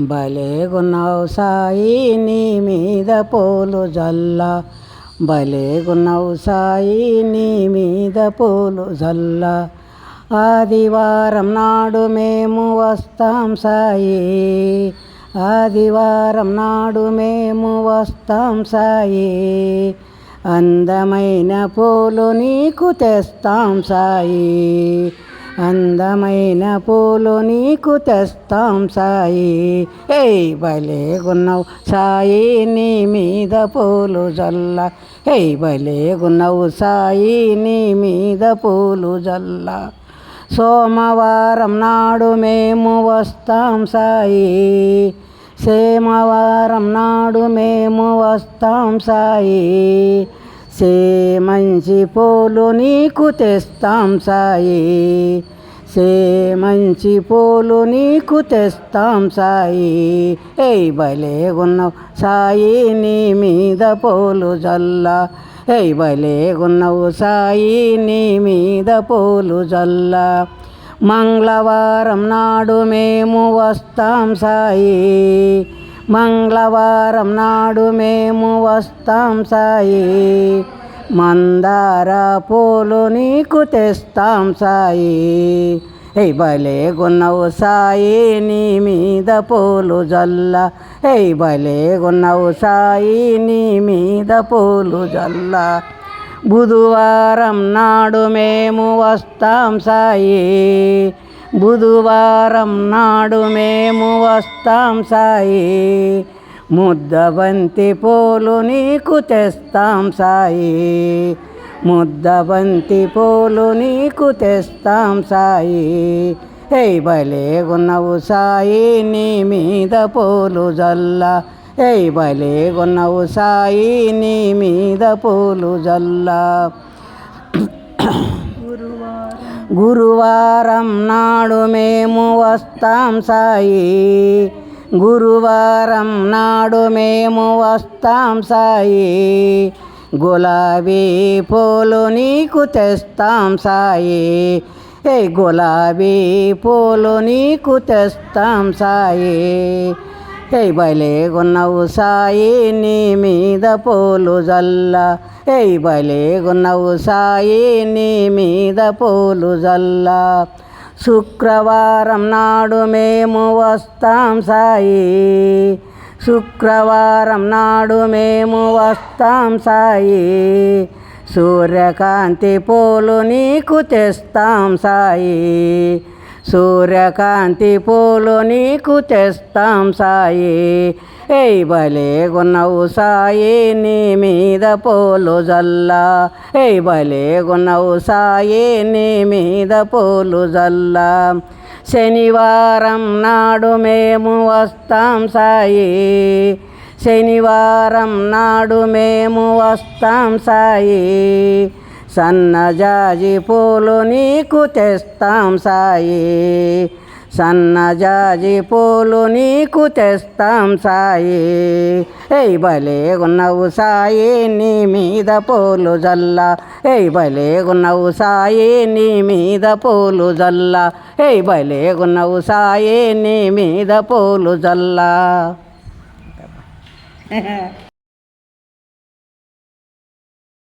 భలేగున్నావు సాయి నీ మీద పూలు జల్ల. భలేగున్నావు సాయి నీ మీద పూలు జల్ల. ఆదివారం నాడు మేము వస్తాం సాయి. ఆదివారం నాడు మేము వస్తాం సాయి. అందమైన పూలు నీకు తెస్తాం సాయి. అందమైన పూలు నీకు తెస్తాం సాయి. ఏయ్ భలేగున్నావు సాయి నీ మీద పూలు జల్ల. ఏయ్ భలేగున్నావు సాయి నీ మీద పూలు జల్ల. సోమవారం నాడు మేము వస్తాం సాయి. సేమవారం నాడు మేము వస్తాం సాయి. సే మంచి పూలు నీకు తెస్తాం సాయి. సే మంచి పూలు నీకు తెస్తాం సాయి. ఏయ్ భలేగున్నావు సాయి నీ మీద పూలు జల్ల. ఏయ్ భలేగున్నావు సాయి నీ మీద పూలు జల్ల. మంగళవారం నాడు మేము వస్తాం సాయి. మంగళవారం నాడు మేము వస్తాం సాయి. మందార పూలు నీకు తెస్తాం సాయి. ఏ భలే గున్నవు సాయి నీ మీద పూలు జల్ల. ఏ భలే గున్నవు సాయి నీ మీద పూలు జల్ల. బుధవారం నాడు మేము వస్తాం సాయి. బుధవారం నాడు మేము వస్తాం సాయి. ముద్దబంతి పూలు నీకు తెస్తాం సాయి. ముద్దబంతి పూలు నీకు తెస్తాం సాయి. హే ఉన్నవు సాయి నీ మీద పూలు జల్ల. హే ఉన్నవు సాయి నీ మీద పూలు జల్ల. గురువారం నాడు మేము వస్తాం సాయి. గురువారం నాడు మేము వస్తాం సాయి. గులాబీ పూలు నీకు తెస్తాం సాయి. ఏ గులాబీ పూలు నీకు తెస్తాం సాయి. ఏ భలేగున్నవు సాయి నీ మీద పూలు జల్ల. ఏ భలేగున్నవు సాయి నీ మీద పూలు జల్ల. శుక్రవారం నాడు మేము వస్తాం సాయి. శుక్రవారం నాడు మేము వస్తాం సాయి. సూర్యకాంతి పూలు నీకు తెస్తాం సాయి. సూర్యకాంతి పూలు నీకు తెస్తాం సాయి. ఏయ్ భలేగున్నవు సాయి నీ మీద పూలు జల్ల. ఏయ్ భలేగున్నవు సాయి నీ మీద పూలు జల్లా. శనివారం నాడు మేము వస్తాం సాయి. శనివారం నాడు మేము వస్తాం సాయి. సన్నజాజి పూలు నీకు తెస్తాం సాయి. సన్నజాజి పూలు నీకు తెస్తాం సాయి. ఏయ్ భలే ఉన్నవు సాయి నీ మీద పూలు జల్ల. ఏయ్ భలే ఉన్నవు సాయి నీ మీద పూలు జల్ల. ఏయ్ భలే ఉన్నవు సాయి నీ మీద పూలు జల్ల.